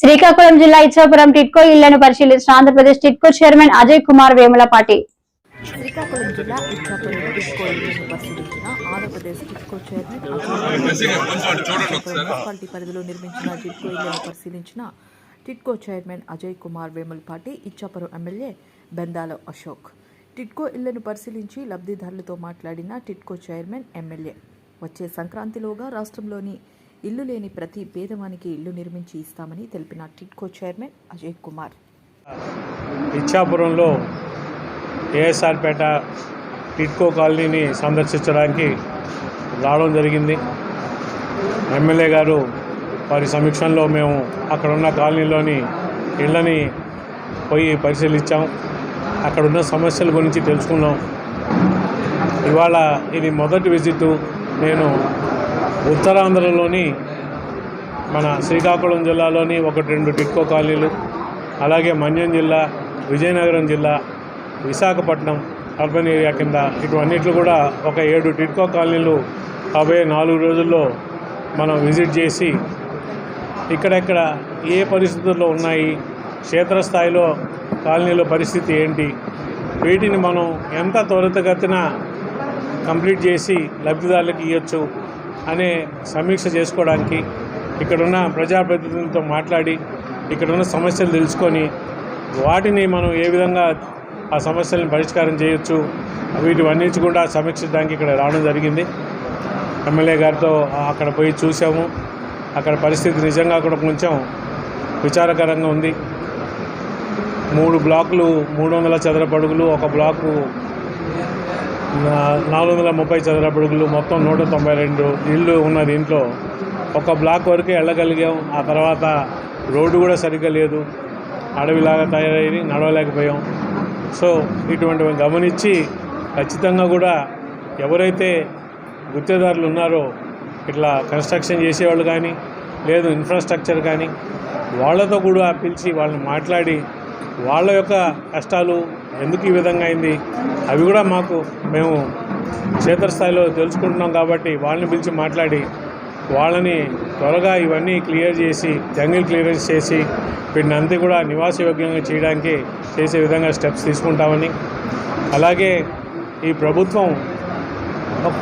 శ్రీకాకుళం జిల్లా ఇచ్చాపురం టిట్కో ఇళ్ళను పరిశీలించిన ఆంధ్రప్రదేశ్ టిట్కో చైర్మన్ అజయ్ కుమార్ వేములపాటి శ్రీకాకుళం జిల్లా ఇచ్చాపురం టిట్కో ఇళ్ళను పరిశీలించిన ఆంధ్రప్రదేశ్ టిట్కో చైర్మన్ మున్సిపాలిటీ పరిధిలో నిర్మించిన టిట్కో ఇళ్ళను పరిశీలించిన టిట్కో చైర్మన్ అజయ్ కుమార్ వేములపాటి ఇచ్చాపురం ఎమ్మెల్యే బెందాల అశోక్. టిట్కో ఇళ్ళను పరిశీలించి లబ్ధిదారులతో మాట్లాడిన టిట్కో చైర్మన్ ఎమ్మెల్యే. వచ్చే సంక్రాంతిలోగా రాష్ట్రంలోని ఇల్లు లేని ప్రతి పేదవానికి ఇల్లు నిర్మించి ఇస్తామని తెలిపిన టిట్కో చైర్మన్ అజయ్ కుమార్. ఇచ్చాపురంలో ఏఎస్ఆర్పేట టిట్కో కాలనీని సందర్శించడానికి రావడం జరిగింది. ఎమ్మెల్యే గారు వారి సమీక్షంలో మేము అక్కడ ఉన్న కాలనీలోని ఇళ్ళని పోయి పరిశీలించాం. అక్కడ ఉన్న సమస్యల గురించి తెలుసుకున్నాం. ఇవాళ ఇది మొదటి విజిట్. నేను ఉత్తరాంధ్రలోని మన శ్రీకాకుళం జిల్లాలోని ఒకటి రెండు టిట్కో కాలనీలు అలాగే మన్యం జిల్లా విజయనగరం జిల్లా విశాఖపట్నం అర్బన్ ఏరియా కింద ఇటువన్నిట్లు కూడా ఒక ఏడు టిట్కో కాలనీలు అవే నాలుగు రోజుల్లో మనం విజిట్ చేసి ఇక్కడెక్కడ ఏ పరిస్థితుల్లో ఉన్నాయి క్షేత్రస్థాయిలో కాలనీలో పరిస్థితి ఏంటి వీటిని మనం ఎంత త్వరితగతిన కంప్లీట్ చేసి లబ్ధిదారులకు ఇవ్వచ్చు అనే సమీక్ష చేసుకోవడానికి ఇక్కడున్న ప్రజాప్రతినిధులతో మాట్లాడి ఇక్కడున్న సమస్యలు తెలుసుకొని వాటిని మనం ఏ విధంగా ఆ సమస్యలను పరిష్కారం చేయొచ్చు వీటివన్నించి కూడా సమీక్షించడానికి ఇక్కడ రావడం జరిగింది. ఎమ్మెల్యే గారితో అక్కడ పోయి చూసాము అక్కడ పరిస్థితి నిజంగా కూడా కొంచెం విచారకరంగా ఉంది. మూడు బ్లాకులు మూడు వందల చదరపడుగులు ఒక బ్లాకు నాలుగు వందల ముప్పై చదరపు అడుగులు మొత్తం నూట తొంభై రెండు ఇళ్ళు ఉన్న దీంట్లో ఒక బ్లాక్ వరకే వెళ్ళగలిగాం ఆ తర్వాత రోడ్డు కూడా సరిగ్గా లేదు. అడవిలాగా తయారయ్యి నడవలేకపోయాం. సో ఇటువంటివి గమనించి ఖచ్చితంగా కూడా ఎవరైతే గుత్తేదారులు ఉన్నారో ఇట్లా కన్స్ట్రక్షన్ చేసేవాళ్ళు కానీ లేదు ఇన్ఫ్రాస్ట్రక్చర్ కానీ వాళ్ళతో కూడా పిలిచి వాళ్ళని మాట్లాడి వాళ్ళ యొక్క కష్టాలు ఎందుకు ఈ విధంగా అయింది? అవి కూడా మాకు మేము క్షేత్రస్థాయిలో తెలుసుకుంటున్నాం కాబట్టి వాళ్ళని పిలిచి మాట్లాడి వాళ్ళని త్వరగా ఇవన్నీ క్లియర్ చేసి జంగిల్ క్లియరెన్స్ చేసి వీటిని అంతా కూడా నివాసయోగ్యంగా చేయడానికి చేసే విధంగా స్టెప్స్ తీసుకుంటామని. అలాగే ఈ ప్రభుత్వం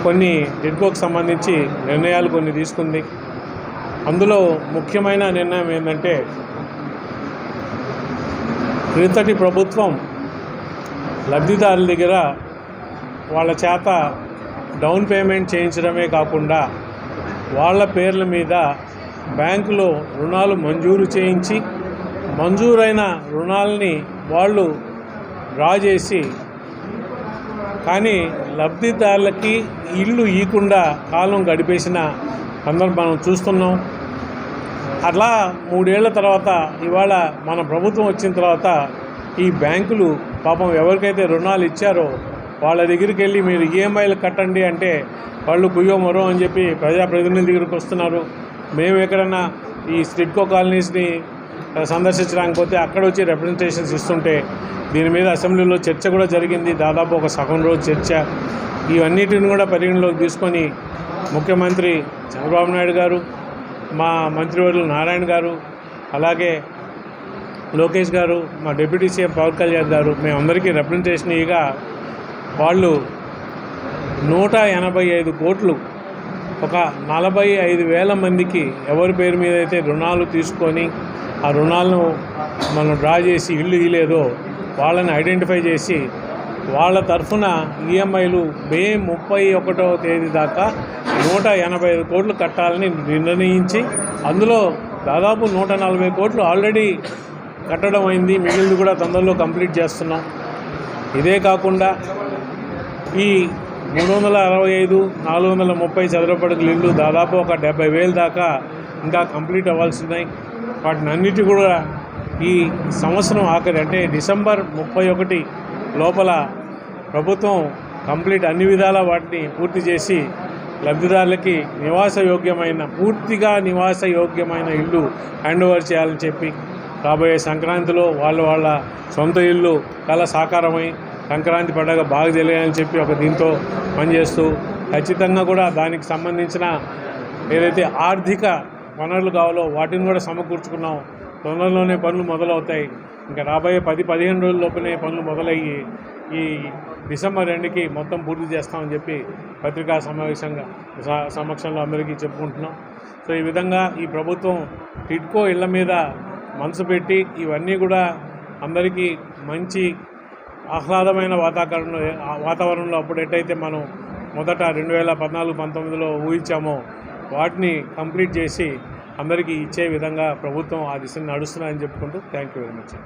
కొన్ని టిడ్కోకు సంబంధించి నిర్ణయాలు కొన్ని తీసుకుంది. అందులో ముఖ్యమైన నిర్ణయం ఏంటంటే క్రిందటి ప్రభుత్వం లబ్ధిదారుల దగ్గర వాళ్ళ చేత డౌన్ పేమెంట్ చేయించడమే కాకుండా వాళ్ళ పేర్ల మీద బ్యాంకులో రుణాలు మంజూరు చేయించి మంజూరైన రుణాలని వాళ్ళు డ్రా చేసి కానీ లబ్ధిదారులకి ఇల్లు ఇవ్వకుండా కాలం గడిపేసిన సందర్భం మనం చూస్తున్నాం. అట్లా మూడేళ్ళ తర్వాత ఇవాళ మన ప్రభుత్వం వచ్చిన తర్వాత ఈ బ్యాంకులు పాపం ఎవరికైతే రుణాలు ఇచ్చారో వాళ్ళ దగ్గరికి వెళ్ళి మీరు ఈఎంఐలు కట్టండి అంటే వాళ్ళు కుయ్యో మరో అని చెప్పి ప్రజాప్రతినిధుల దగ్గరికి వస్తున్నారు. మేము ఎక్కడన్నా ఈ స్టిడ్కో కాలనీస్ని సందర్శించడానికి పోతే అక్కడ వచ్చి రిప్రజెంటేషన్స్ ఇస్తుంటే దీని మీద అసెంబ్లీలో చర్చ కూడా జరిగింది. దాదాపు ఒక సగం రోజు చర్చ. ఇవన్నిటిని కూడా పరిగణలోకి తీసుకొని ముఖ్యమంత్రి చంద్రబాబు నాయుడు గారు మా మంత్రివర్యులు నారాయణ గారు అలాగే లోకేష్ గారు మా డిప్యూటీ సీఎం పవన్ కళ్యాణ్ గారు మేమందరికీ రిప్రజెంటేషన్ ఇగా వాళ్ళు నూట ఎనభై ఐదు కోట్లు ఒక నలభై ఐదు వేల మందికి ఎవరి పేరు మీద అయితే రుణాలు తీసుకొని ఆ రుణాలను మనం డ్రా చేసి ఇల్లు ఇవ్వలేదో వాళ్ళని ఐడెంటిఫై చేసి వాళ్ళ తరఫున ఈఎంఐలు మే ముప్పై ఒకటో తేదీ దాకా నూట ఎనభై ఐదు కోట్లు కట్టాలని నిర్ణయించి అందులో దాదాపు నూట నలభై కోట్లు ఆల్రెడీ కట్టడం అయింది. మిగిలింది కూడా తొందరలో కంప్లీట్ చేస్తున్నాం. ఇదే కాకుండా ఈ మూడు వందల అరవై ఐదు నాలుగు వందల ముప్పై చదరపడుగుల ఇల్లు దాదాపు ఒక డెబ్బై వేలు దాకా ఇంకా కంప్లీట్ అవ్వాల్సి ఉన్నాయి వాటిని అన్నిటి కూడా ఈ సంవత్సరం ఆఖరి అంటే డిసెంబర్ ముప్పై ఒకటి లోపల ప్రభుత్వం కంప్లీట్ అన్ని విధాల వాటిని పూర్తి చేసి లబ్ధిదారులకి నివాస యోగ్యమైన పూర్తిగా నివాస యోగ్యమైన ఇల్లు హ్యాండ్ ఓవర్ చేయాలని చెప్పి రాబోయే సంక్రాంతిలో వాళ్ళ వాళ్ళ సొంత ఇల్లు కళ సాకారమై సంక్రాంతి పండగ బాగా తెలియాలని చెప్పి ఒక దీంతో పనిచేస్తూ ఖచ్చితంగా కూడా దానికి సంబంధించిన ఏదైతే ఆర్థిక వనరులు కావాలో వాటిని కూడా సమకూర్చుకున్నాం. తొందరలోనే పనులు మొదలవుతాయి. ఇంకా రాబోయే పది పదిహేను రోజుల్లోపునే పనులు మొదలయ్యి ఈ డిసెంబర్ రెండుకి మొత్తం పూర్తి చేస్తామని చెప్పి పత్రికా సమావేశంగా స- సమక్షంలో అందరికీ చెప్పుకుంటున్నాం. సో ఈ విధంగా ఈ ప్రభుత్వం టిట్కో ఇళ్ళ మీద మనసు పెట్టి ఇవన్నీ కూడా అందరికీ మంచి ఆహ్లాదమైన వాతావరణంలో వాతావరణంలో అప్పుడు ఎట్టయితే మనం మొదట రెండు వేల పద్నాలుగు పంతొమ్మిదిలో ఊహించామో వాటిని కంప్లీట్ చేసి అందరికీ ఇచ్చే విధంగా ప్రభుత్వం ఆ దిశను నడుస్తున్నాయని చెప్పుకుంటూ థ్యాంక్ యూ వెరీ మచ్